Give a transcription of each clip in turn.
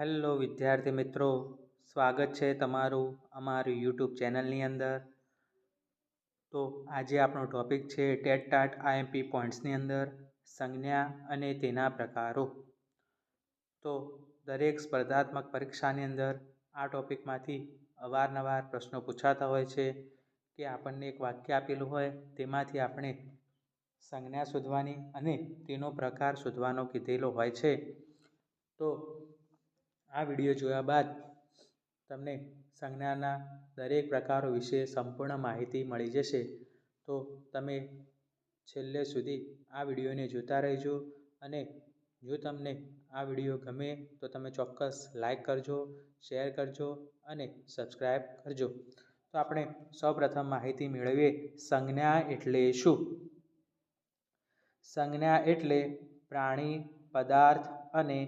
Hello વિદ્યાર્થી મિત્રો, સ્વાગત છે તમારું અમારી યુટ્યુબ ચેનલની અંદર. તો આજે આપણો ટોપિક છે ટેટ ટાટ આઈએમપી પોઈન્ટ્સની અંદર, સંજ્ઞા અને તેના પ્રકારો. તો દરેક સ્પર્ધાત્મક પરીક્ષાની અંદર આ ટોપિકમાંથી અવારનવાર પ્રશ્નો પૂછાતા હોય છે કે આપણને એક વાક્ય આપેલું હોય, તેમાંથી આપણે સંજ્ઞા શોધવાની અને તેનો પ્રકાર શોધવાનો કીધેલો હોય છે. તો આ વીડિયો જોયા બાદ તમને સંજ્ઞાના દરેક પ્રકારો વિશે સંપૂર્ણ માહિતી મળી જશે. તો તમે છેલ્લે સુધી આ વિડીયોને જોતા રહેજો અને જો તમને આ વીડિયો ગમે તો તમે ચોક્કસ લાઈક કરજો, શેર કરજો અને સબસ્ક્રાઈબ કરજો. તો આપણે સૌપ્રથમ માહિતી મેળવીએ સંજ્ઞા એટલે શું? સંજ્ઞા એટલે પ્રાણી, પદાર્થ અને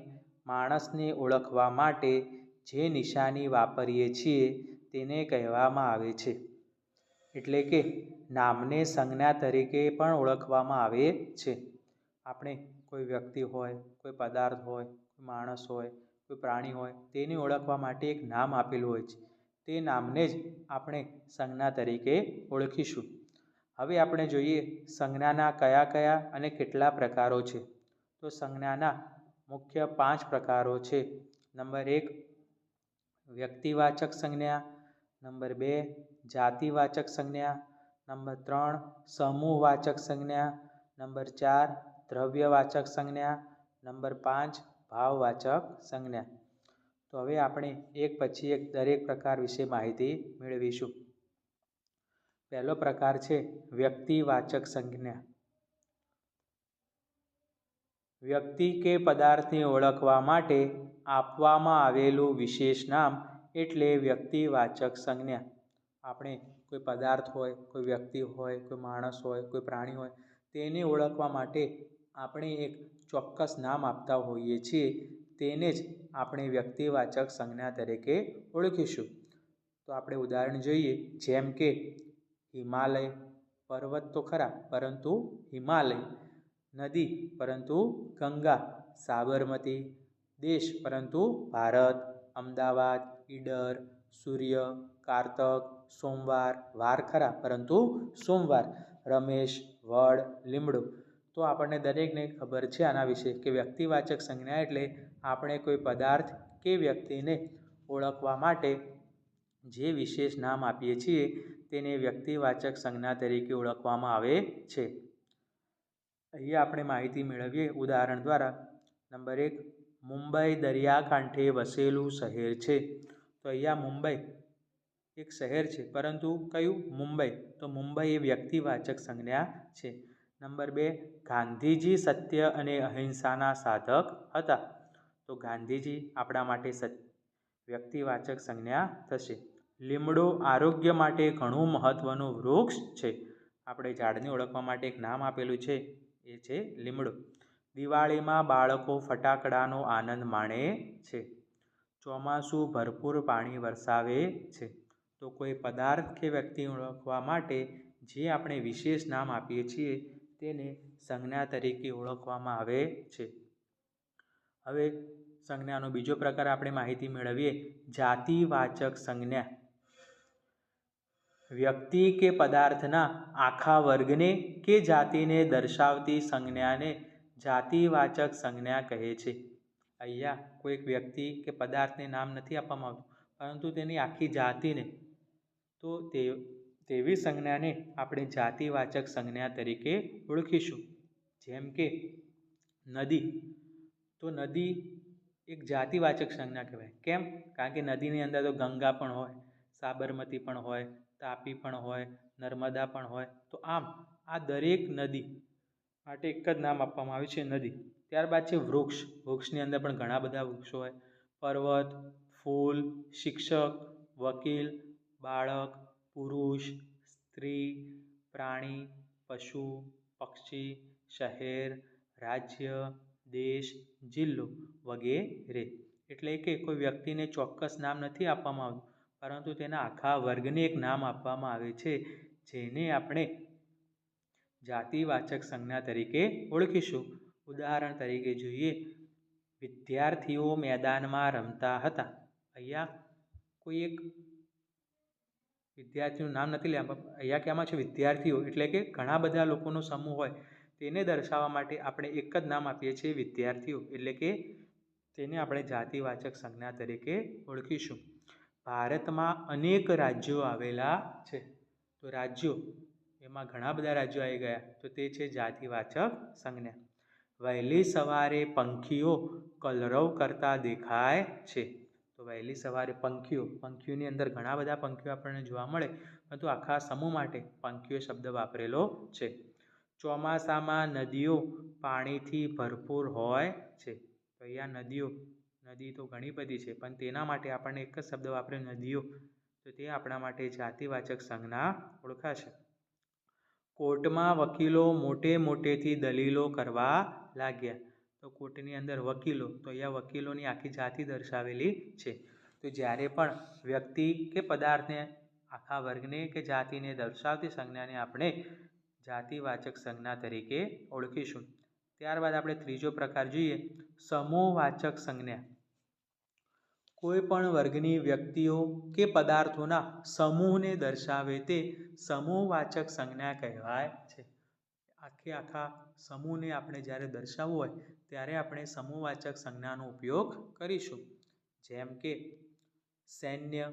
માણસને ઓળખવા માટે જે નિશાની વાપરીએ છીએ તેને કહેવામાં આવે છે. એટલે કે નામને સંજ્ઞા તરીકે પણ ઓળખવામાં આવે છે. આપણે કોઈ વ્યક્તિ હોય, કોઈ પદાર્થ હોય, કોઈ માણસ હોય, કોઈ પ્રાણી હોય, તેને ઓળખવા માટે એક નામ આપેલું હોય છે. તે નામને જ આપણે સંજ્ઞા તરીકે ઓળખીશું. હવે આપણે જોઈએ સંજ્ઞાના કયા કયા અને કેટલા પ્રકારો છે. તો સંજ્ઞાના મુખ્ય પાંચ પ્રકારો છે. નંબર એક, વ્યક્તિવાચક સંજ્ઞા. નંબર બે, જાતિવાચક સંજ્ઞા. નંબર ત્રણ, સમૂહવાચક સંજ્ઞા. નંબર ચાર, દ્રવ્યવાચક સંજ્ઞા. નંબર પાંચ, ભાવવાચક સંજ્ઞા. તો હવે આપણે એક પછી એક દરેક પ્રકાર વિશે માહિતી મેળવીશું. પહેલો પ્રકાર છે વ્યક્તિવાચક સંજ્ઞા. વ્યક્તિ કે પદાર્થને ઓળખવા માટે આપવામાં આવેલું વિશેષ નામ એટલે વ્યક્તિવાચક સંજ્ઞા. આપણે કોઈ પદાર્થ હોય, કોઈ વ્યક્તિ હોય, કોઈ માણસ હોય, કોઈ પ્રાણી હોય, તેને ઓળખવા માટે આપણે એક ચોક્કસ નામ આપતા હોઈએ છીએ. તેને જ આપણે વ્યક્તિવાચક સંજ્ઞા તરીકે ઓળખીશું. તો આપણે ઉદાહરણ જોઈએ, જેમ કે હિમાલય પર્વત તો ખરા, પરંતુ હિમાલય નદી, પરંતુ ગંગા, સાબરમતી, દેશ, પરંતુ ભારત, અમદાવાદ, ઈડર, સૂર્ય, કારતક, સોમવાર વાર ખરા પરંતુ સોમવાર, રમેશ, વડ, લીમડો. તો આપણને દરેકને ખબર છે આના વિશે કે વ્યક્તિવાચક સંજ્ઞા એટલે આપણે કોઈ પદાર્થ કે વ્યક્તિને ઓળખવા માટે જે વિશેષ નામ આપીએ છીએ તેને વ્યક્તિવાચક સંજ્ઞા તરીકે ઓળખવામાં આવે છે. અહીંયા આપણે માહિતી મેળવીએ. ઉદાહરણ દ્વારા, નંબર એક, મુંબઈ દરિયાકાંઠે વસેલું શહેર છે. તો અહીંયા મુંબઈ એક શહેર છે. પરંતુ કયું? મુંબઈ. તો મુંબઈ એ વ્યક્તિવાચક સંજ્ઞા છે. નંબર બે, ગાંધીજી સત્ય અને અહિંસાના સાધક હતા. તો ગાંધીજી આપણા માટે વ્યક્તિવાચક સંજ્ઞા થશે. લીમડો આરોગ્ય માટે ઘણું મહત્ત્વનું વૃક્ષ છે. આપણે ઝાડને ઓળખવા માટે એક નામ આપેલું છે. એ છે લીમડો. દિવાળીમાં બાળકો ફટાકડાનો આનંદ માણે છે. ચોમાસું ભરપૂર પાણી વરસાવે છે. તો કોઈ પદાર્થ કે વ્યક્તિ ઓળખવા માટે જે આપણે વિશેષ નામ આપીએ છીએ તેને સંજ્ઞા તરીકે ઓળખવામાં આવે છે. હવે સંજ્ઞાનો બીજો પ્રકાર આપણે માહિતી મેળવીએ. જાતિવાચક સંજ્ઞા. વ્યક્તિ કે પદાર્થના આખા વર્ગને કે જાતિને દર્શાવતી સંજ્ઞાને જાતિવાચક સંજ્ઞા કહે છે. અહીંયા કોઈક વ્યક્તિ કે પદાર્થને નામ નથી આપવામાં આવતું, પરંતુ તેની આખી જાતિને, તો તે, તેવી સંજ્ઞાને આપણે જાતિવાચક સંજ્ઞા તરીકે ઓળખીશું. જેમ કે, નદી, તો નદી એક જાતિવાચક સંજ્ઞા કહેવાય. કેમ? કારણ કે નદીની અંદર તો ગંગા પણ હોય, સાબરમતી પણ હોય તાપી પણ હોય, નર્મદા પણ હોય, તો આમ આ દરેક નદી માટે એક જ નામ આપવામાં આવ્યું છે નદી. ત્યારબાદ છે વૃક્ષ. વૃક્ષની અંદર પણ ઘણા બધા વૃક્ષો હોય. પર્વત, ફૂલ, શિક્ષક, વકીલ, બાળક, પુરુષ, સ્ત્રી, પ્રાણી, પશુ, પક્ષી, શહેર, રાજ્ય, દેશ, જિલ્લો વગેરે. એટલે કે કોઈ વ્યક્તિને ચોક્કસ નામ નથી આપવામાં આવતું પરંતુ તેના આખા વર્ગને એક નામ આપવામાં આવે છે, જેને આપણે જાતિવાચક સંજ્ઞા તરીકે ઓળખીશું. ઉદાહરણ તરીકે જોઈએ, વિદ્યાર્થીઓ મેદાનમાં રમતા હતા. અહીંયા કોઈ એક વિદ્યાર્થીનું નામ નથી લેવા અહીંયા કહેવામાં છે? વિદ્યાર્થીઓ. એટલે કે ઘણા બધા લોકોનો સમૂહ હોય. તેને દર્શાવવા માટે આપણે એક જ નામ આપીએ છીએ વિદ્યાર્થીઓ. એટલે કે તેને આપણે જાતિવાચક સંજ્ઞા તરીકે ઓળખીશું. ભારતમાં અનેક રાજ્યો આવેલા છે. તો રાજ્યો, એમાં ઘણા બધા રાજ્યો આવી ગયા. તો તે છે જાતિવાચક સંજ્ઞા. વહેલી સવારે પંખીઓ કલરવ કરતા દેખાય છે. તો વહેલી સવારે પંખીઓ, પંખીઓની અંદર ઘણા બધા પંખીઓ આપણને જોવા મળે, પરંતુ આખા સમૂહ માટે પંખીઓ શબ્દ વાપરેલો છે. ચોમાસામાં નદીઓ પાણીથી ભરપૂર હોય છે. તો અહીંયા નદીઓ નદી તો ઘણી બધી છે, પણ તેના માટે આપણને એક જ શબ્દ વાપરે નદીઓ. તો તે આપણા માટે જાતિવાચક સંજ્ઞા ઓળખાશે. કોર્ટમાં વકીલો મોટે મોટેથી દલીલો કરવા લાગ્યા. તો કોર્ટની અંદર વકીલો, તો અહીંયા વકીલોની આખી જાતિ દર્શાવેલી છે. તો જ્યારે પણ વ્યક્તિ કે પદાર્થને આખા વર્ગને કે જાતિને દર્શાવતી સંજ્ઞાને આપણે જાતિવાચક સંજ્ઞા તરીકે ઓળખીશું. ત્યારબાદ આપણે ત્રીજો પ્રકાર જોઈએ, સમૂહવાચક સંજ્ઞા. કોઈ પણ વર્ગની વ્યક્તિઓ કે પદાર્થોના સમૂહને દર્શાવે તે સમૂહવાચક સંજ્ઞા કહેવાય છે. આખે આખા સમૂહને આપણે જ્યારે દર્શાવવું હોય, ત્યારે આપણે સમૂહવાચક સંજ્ઞાનો ઉપયોગ કરીશું. જેમ કે સૈન્ય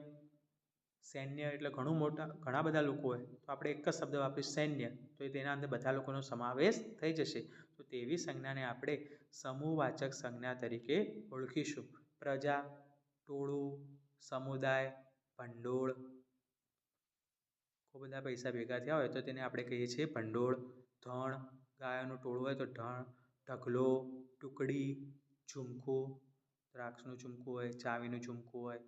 સૈન્ય એટલે ઘણું મોટા, ઘણા બધા લોકો હોય, તો આપણે એક જ શબ્દ વાપરીએ સૈન્ય. તો તેના અંદર બધા લોકોનો સમાવેશ થઈ જશે. તો તેવી સંજ્ઞાને આપણે સમૂહવાચક સંજ્ઞા તરીકે ઓળખીશું. પ્રજા ટોળું, સમુદાય, ભંડોળ. ખૂબ બધા પૈસા ભેગા થયા હોય તો તેને આપણે કહીએ છીએ ભંડોળ. ધણ, ગાયોનું ટોળું હોય તો ધણ, ઢગલો, ટુકડી ઝુમખું દ્રાક્ષનું ઝુમખું હોય, ચાવીનું ઝુમખું હોય,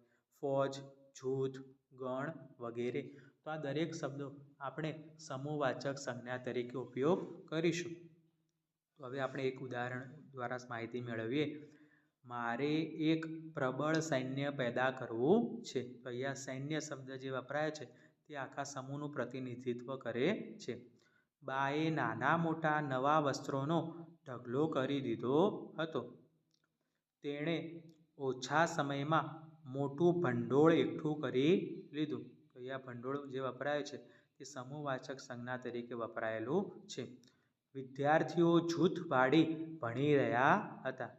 ફોજ, જૂથ, ગણ વગેરે. તો આ દરેક શબ્દો આપણે સમૂહવાચક સંજ્ઞા તરીકે ઉપયોગ કરીશું. તો હવે આપણે એક ઉદાહરણ દ્વારા માહિતી મેળવીએ. મારે એક પ્રબળ સૈન્ય પેદા કરવું છે. તો અહીંયા સૈન્ય શબ્દ જે વપરાય છે, તે આખા સમૂહનું પ્રતિનિધિત્વ કરે છે. બાએ નાના મોટા નવા વસ્ત્રોનો ઢગલો કરી દીધો હતો. તેણે ઓછા સમયમાં મોટું ભંડોળ એકઠું કરી લીધું. તો અહીંયા ભંડોળ જે વપરાય છે, તે સમૂહવાચક સંજ્ઞા તરીકે વપરાયેલું છે. વિદ્યાર્થીઓ જૂથ વાળી ભણી રહ્યા હતા.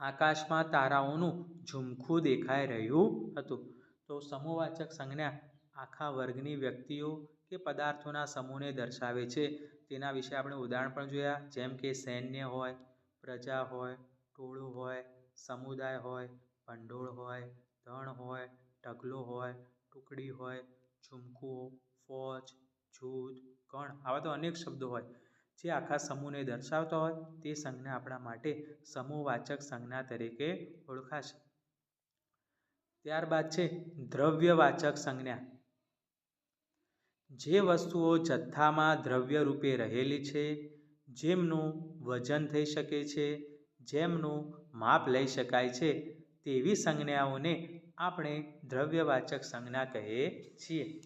આકાશમાં તારાઓનું ઝુમખું દેખાઈ રહ્યું હતું. તો સમૂહવાચક સંજ્ઞા આખા વર્ગની વ્યક્તિઓ કે પદાર્થોના સમૂહને દર્શાવે છે. તેના વિશે આપણે ઉદાહરણ પણ જોયા, જેમ કે સૈન્ય હોય, પ્રજા હોય, ટોળું હોય, સમુદાય હોય, ભંડોળ હોય, ધણ હોય, ઢગલો હોય, ટુકડી હોય, ઝુમખું, ફોજ, જૂથ ગણ આવા તો અનેક શબ્દો હોય. જે આખા સમૂહને દર્શાવતા હોય તે સંજ્ઞા આપણા માટે સમૂહવાચક સંજ્ઞા તરીકે ઓળખાશે. ત્યારબાદ છે દ્રવ્યવાચક સંજ્ઞા. જે વસ્તુઓ જથ્થામાં દ્રવ્ય રૂપે રહેલી છે, જેમનું વજન થઈ શકે છે, જેમનું માપ લઈ શકાય છે, તેવી સંજ્ઞાઓને આપણે દ્રવ્યવાચક સંજ્ઞા કહીએ છીએ.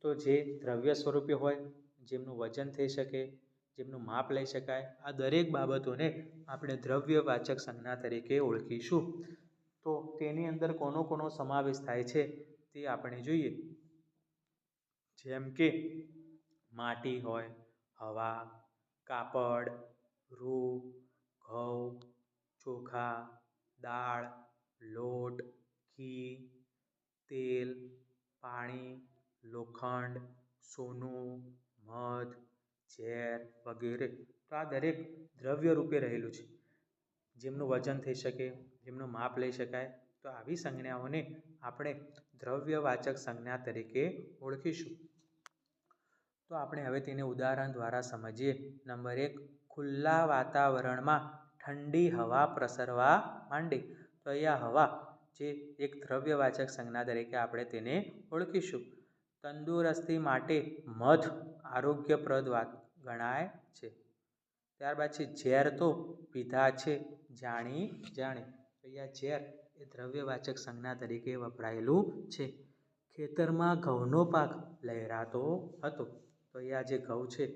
તો જે દ્રવ્ય સ્વરૂપે હોય, જેમનું વજન થઈ શકે જેમનું માપ લઈ શકાય. આ દરેક બાબતોને આપણે દ્રવ્યવાચક સંજ્ઞા તરીકે ઓળખીશું. તો તેની અંદર કોનો કોનો સમાવેશ થાય છે તે આપણે જોઈએ. જેમ કે માટી હોય, હવા, કાપડ, રૂ, ઘઉં, ચોખા, દાળ, લોટ, ઘી, તેલ, પાણી, લોખંડ, સોનું, મધ ઝેર વગેરે. તો આ દરેક દ્રવ્ય રૂપે રહેલું છે. જેમનું વજન થઈ શકે, જેમનું માપ લઈ શકાય, તો આવી સંજ્ઞાઓને આપણે દ્રવ્યવાચક સંજ્ઞા તરીકે ઓળખીશું. તો આપણે હવે તેને ઉદાહરણ દ્વારા સમજીએ. નંબર એક, ખુલ્લા વાતાવરણમાં ઠંડી હવા પ્રસરવા માંડી. તો અહીંયા હવા, જે એક દ્રવ્યવાચક સંજ્ઞા તરીકે આપણે તેને ઓળખીશું. તંદુરસ્તી માટે મધ આરોગ્યપ્રદ વાત ગણાય છે. ત્યારબાદ છે, ઝેર તો પીધા છે, જાણી જાણી. અહીંયા ઝેર એ દ્રવ્યવાચક સંજ્ઞા તરીકે વપરાયેલું છે. ખેતરમાં ઘઉંનો પાક લહેરાતો હતો. તો અહીંયા જે ઘઉં છે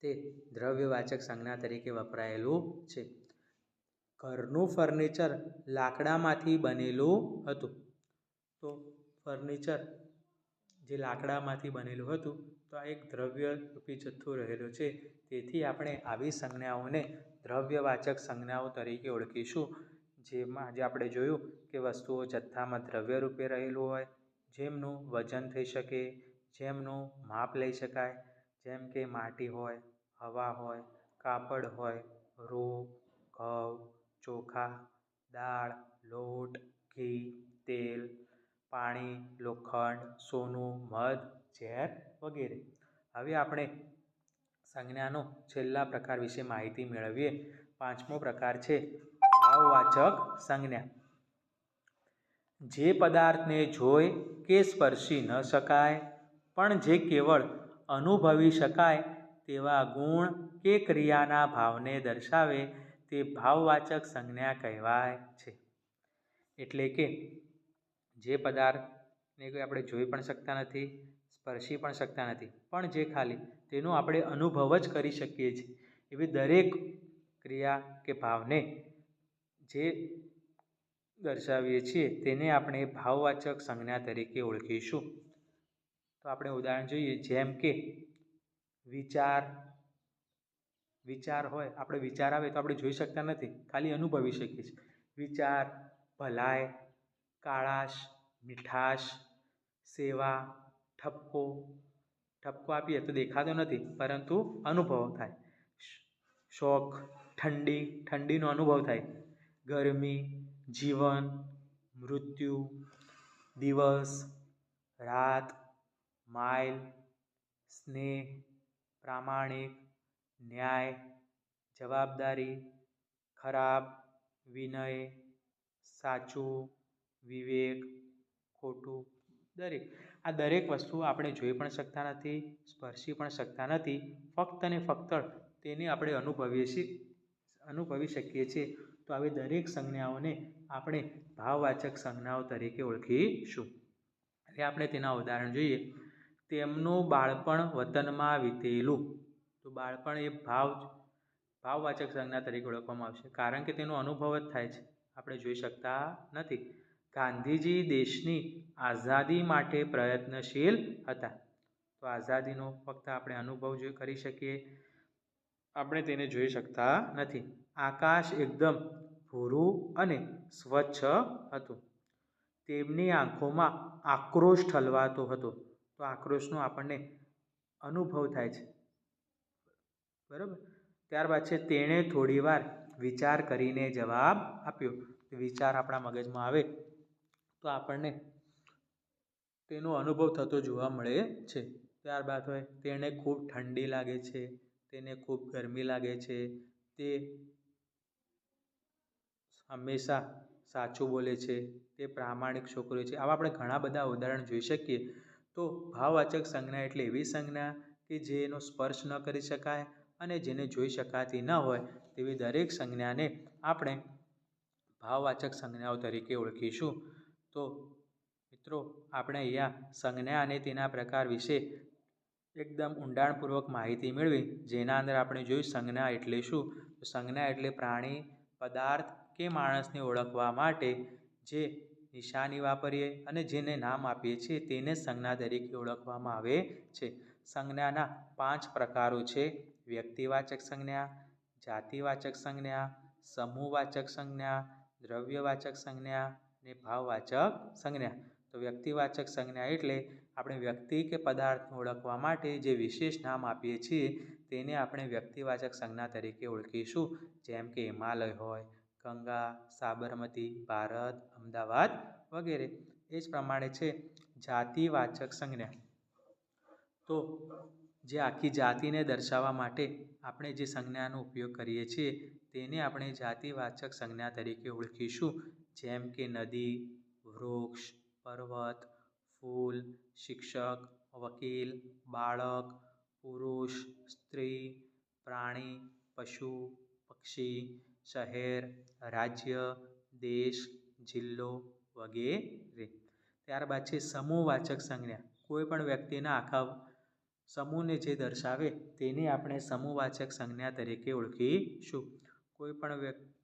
તે દ્રવ્યવાચક સંજ્ઞા તરીકે વપરાયેલું છે. ઘરનું ફર્નિચર લાકડામાંથી બનેલું હતું. તો ફર્નિચર જે લાકડામાંથી બનેલું હતું તો આ એક દ્રવ્ય રૂપી જથ્થો રહેલો છે. તેથી આપણે આવી સંજ્ઞાઓને દ્રવ્યવાચક સંજ્ઞાઓ તરીકે ઓળખીશું. જેમાં આજે આપણે જોયું કે વસ્તુઓ જથ્થામાં દ્રવ્ય રૂપે રહેલું હોય, જેમનું વજન થઈ શકે, જેમનું માપ લઈ શકાય, જેમ કે માટી હોય, હવા હોય, કાપડ હોય, રૂ, ઘઉં, ચોખા, દાળ, લોટ, ઘી, તેલ, પાણી, લોખંડ, સોનું, મધ ઝેર વગેરે. હવે આપણે સંજ્ઞાનો છેલ્લા પ્રકાર વિશે માહિતી મેળવીએ. પાંચમો પ્રકાર છે ભાવવાચક સંજ્ઞા. જે પદાર્થને જોઈ કે સ્પર્શી ન શકાય, પણ જે કેવળ અનુભવી શકાય, તેવા ગુણ કે ક્રિયાના ભાવને દર્શાવે તે ભાવવાચક સંજ્ઞા કહેવાય છે. એટલે કે જે પદાર્થને કોઈ આપણે જોઈ પણ શકતા નથી સ્પર્શી પણ શકતા નથી. પણ જે ખાલી, તેનો આપણે અનુભવ જ કરી શકીએ છીએ. એવી દરેક ક્રિયા કે ભાવને જે દર્શાવીએ છીએ, તેને આપણે ભાવવાચક સંજ્ઞા તરીકે ઓળખીશું. તો આપણે ઉદાહરણ જોઈએ, જેમ કે વિચાર વિચાર હોય, આપણે વિચાર આવે તો આપણે જોઈ શકતા નથી, ખાલી અનુભવી શકીએ છીએ. વિચાર ભલાય કાળાશ, મીઠાશ, સેવા ઠપકો ઠપકો આપીએ તો દેખાતો નથી, પરંતુ અનુભવ થાય. શોખ ઠંડી, ઠંડીનો અનુભવ થાય. ગરમી, જીવન, મૃત્યુ, દિવસ, રાત, માઇલ, સ્નેહ, પ્રામાણિક, ન્યાય, જવાબદારી, ખરાબ, વિનય, સાચું, વિવેક, ખોટું, દરેક. આ દરેક વસ્તુઓ આપણે જોઈ પણ શકતા નથી, સ્પર્શી પણ શકતા નથી, ફક્ત ને ફક્ત તેને આપણે અનુભવીએ છીએ અનુભવી શકીએ છીએ. તો આવી દરેક સંજ્ઞાઓને આપણે ભાવવાચક સંજ્ઞાઓ તરીકે ઓળખીશું. એટલે આપણે તેના ઉદાહરણ જોઈએ. તેમનું બાળપણ વતનમાં વીતેલું. તો બાળપણ એ ભાવ, ભાવવાચક સંજ્ઞા તરીકે ઓળખવામાં આવશે. કારણ કે તેનો અનુભવ જ થાય છે. આપણે જોઈ શકતા નથી. ગાંધીજી દેશની આઝાદી માટે પ્રયત્નશીલ હતા. તો આઝાદીનો ફક્ત આપણે અનુભવ જો કરી શકીએ, આપણે તેને જોઈ શકતા નથી. આકાશ એકદમ ભૂરું અને સ્વચ્છ હતું. તેમની આંખોમાં આક્રોશ ઠલવાતો હતો. તો આક્રોશનો આપણને અનુભવ થાય છે. બરાબર? ત્યારબાદ છે, તેણે થોડીવાર વિચાર કરીને જવાબ આપ્યો. વિચાર આપણા મગજમાં આવે તો આપણને તેનો અનુભવ થતો જોવા મળે છે. ત્યારબાદ હોય, તેને ખૂબ ઠંડી લાગે છે, તેને ખૂબ ગરમી લાગે છે, તે હંમેશા સાચું બોલે છે, તે પ્રામાણિક છોકરો છે. આવા આપણે ઘણા બધા ઉદાહરણ જોઈ શકીએ. તો ભાવવાચક સંજ્ઞા એટલે એવી સંજ્ઞા કે જેનો સ્પર્શ ન કરી શકાય અને જેને જોઈ શકાતી ન હોય તેવી દરેક સંજ્ઞાને આપણે ભાવવાચક સંજ્ઞાઓ તરીકે ઓળખીશું. તો મિત્રો, આપણે અહીંયા સંજ્ઞા અને તેના પ્રકાર વિશે એકદમ ઊંડાણપૂર્વક માહિતી મેળવી. જેના અંદર આપણે જોયું સંજ્ઞા એટલે શું? સંજ્ઞા એટલે પ્રાણી, પદાર્થ કે માણસને ઓળખવા માટે જે નિશાની વાપરીએ અને જેને નામ આપીએ છીએ તેને સંજ્ઞા તરીકે ઓળખવામાં આવે છે. સંજ્ઞાના પાંચ પ્રકારો છે. વ્યક્તિવાચક સંજ્ઞા, જાતિવાચક સંજ્ઞા, સમૂહવાચક સંજ્ઞા, દ્રવ્યવાચક સંજ્ઞા અને ભાવવાચક સંજ્ઞા. તો વ્યક્તિવાચક સંજ્ઞા એટલે આપણે વ્યક્તિ કે પદાર્થને ઓળખવા માટે જે વિશેષ નામ આપીએ છીએ તેને આપણે વ્યક્તિવાચક સંજ્ઞા તરીકે ઓળખીશું. જેમ કે હિમાલય હોય, ગંગા, સાબરમતી, ભારત, અમદાવાદ વગેરે. એ જ પ્રમાણે છે જાતિવાચક સંજ્ઞા. તો જે આખી જાતિને દર્શાવવા માટે આપણે જે સંજ્ઞાનો ઉપયોગ કરીએ છીએ તેને આપણે જાતિવાચક સંજ્ઞા તરીકે ઓળખીશું. જેમ કે નદી, વૃક્ષ, પર્વત, ફૂલ, શિક્ષક, વકીલ, બાળક, પુરુષ, સ્ત્રી, પ્રાણી, પશુ, પક્ષી, શહેર, રાજ્ય, દેશ, જિલ્લો વગેરે. ત્યારબાદ છે સમૂહવાચક સંજ્ઞા. કોઈપણ વ્યક્તિના આખા સમૂહને જે દર્શાવે તેને આપણે સમૂહવાચક સંજ્ઞા તરીકે ઓળખીશું. કોઈ પણ વ્યક્તિ,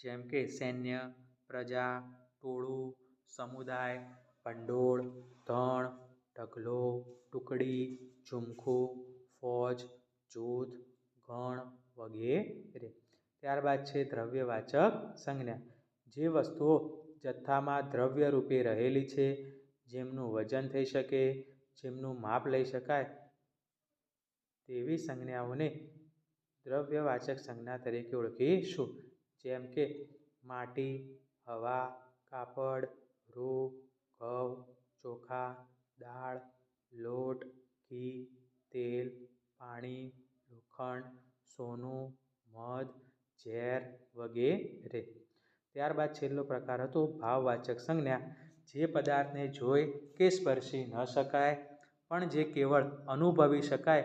જેમ કે સૈન્ય પ્રજા, ટોળું, સમુદાય, ભંડોળ, ધણ, ઢગલો, ટુકડી, ઝુમખું, ફોજ, જૂથ, ગણ વગેરે. ત્યારબાદ છે દ્રવ્યવાચક સંજ્ઞા. જે વસ્તુઓ જથ્થામાં દ્રવ્ય રૂપે રહેલી છે, જેમનું વજન થઈ શકે, જેમનું માપ લઈ શકાય, તેવી સંજ્ઞાઓને દ્રવ્યવાચક સંજ્ઞા તરીકે ઓળખીશું. જેમ કે માટી હવા, કાપડ, રૂ, ઘઉં, ચોખા, દાળ, લોટ, ઘી, તેલ, પાણી, લોખંડ, સોનું, મધ, ઝેર વગેરે. ત્યારબાદ છેલ્લો પ્રકાર હતો ભાવવાચક સંજ્ઞા. જે પદાર્થને જોઈ કે સ્પર્શી ન શકાય, પણ જે કેવળ અનુભવી શકાય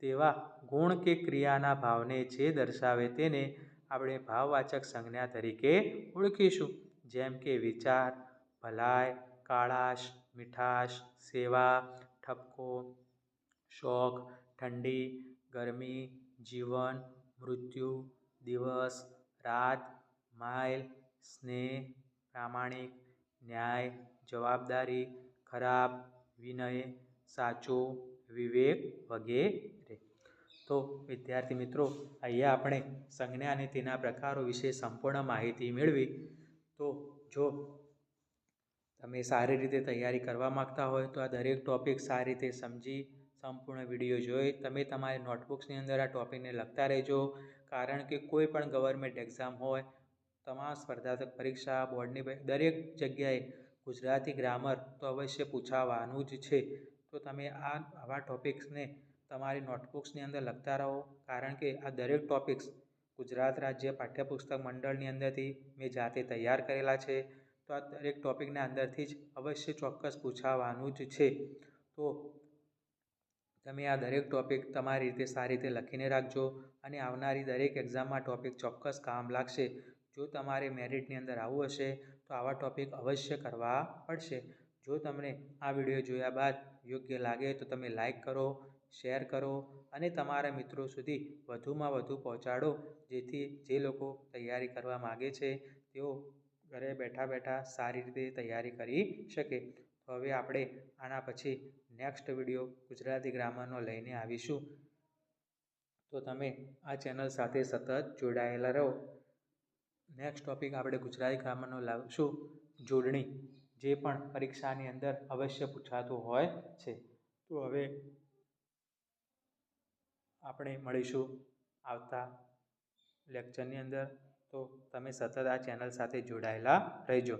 તેવા ગુણ કે ક્રિયાના ભાવને જે દર્શાવે તેને આપણે ભાવવાચક સંજ્ઞા તરીકે ઓળખીશું. જેમ કે વિચાર, ભલાઈ, કાળાશ, મીઠાશ, સેવા, ઠપકો, શોખ, ઠંડી, ગરમી, જીવન, મૃત્યુ, દિવસ, રાત, માઇલ, સ્નેહ, પ્રામાણિક, ન્યાય, જવાબદારી, ખરાબ, વિનય, સાચો, વિવેક વગેરે. તો વિદ્યાર્થી મિત્રો, અહીંયા આપણે સંજ્ઞા અને તેના પ્રકારો વિશે સંપૂર્ણ માહિતી મેળવી. તો જો તમે સારી રીતે તૈયારી કરવા માગતા હોય તો આ દરેક ટૉપિક સારી રીતે સમજી, સંપૂર્ણ વીડિયો જોઈ, તમે તમારી નોટબુક્સની અંદર આ ટૉપિકને લખતા રહેજો. કારણ કે કોઈ પણ ગવર્મેન્ટ એક્ઝામ હોય, તમામ સ્પર્ધાત્મક પરીક્ષા, બોર્ડની દરેક જગ્યાએ ગુજરાતી ગ્રામર તો અવશ્ય પૂછાવાનું જ છે. તો તમે આ, આવા ટૉપિક્સને તમારી નોટબુક્સની અંદર લખતા રહો, કારણ કે આ દરેક ટૉપિક્સ ગુજરાત રાજ્ય પાઠ્યપુસ્તક મંડળની અંદરથી મેં જાતે તૈયાર કરેલા છે. તો આ દરેક ટૉપિકના અંદરથી જ અવશ્ય ચોક્કસ પૂછાવાનું જ છે. તો તમે આ દરેક ટોપિક તમારી રીતે સારી રીતે લખીને રાખજો અને આવનારી દરેક એક્ઝામમાં ટૉપિક ચોક્કસ કામ લાગશે. જો તમારે મેરિટની અંદર આવવું હશે, તો આવા ટોપિક અવશ્ય કરવા પડશે. જો તમને આ વીડિયો જોયા બાદ યોગ્ય લાગે તો તમે લાઈક કરો શેર કરો અને તમારા મિત્રો સુધી વધુમાં વધુ પહોંચાડો, જેથી જે લોકો તૈયારી કરવા માગે છે, તેઓ ઘરે બેઠા બેઠા સારી રીતે તૈયારી કરી શકે. તો હવે આપણે આના પછી નેક્સ્ટ વીડિયો ગુજરાતી ગ્રામરનો લઈને આવીશું. તો તમે આ ચેનલ સાથે સતત જોડાયેલા રહો. નેક્સ્ટ ટોપિક આપણે ગુજરાતી ગ્રામરનો લાવશું. જોડણી, જે પણ પરીક્ષાની અંદર અવશ્ય પૂછાતું હોય છે. તો હવે આપણે મળીશું આવતા લેક્ચરની અંદર. તો તમે સતત આ ચેનલ સાથે જોડાયેલા રહેજો.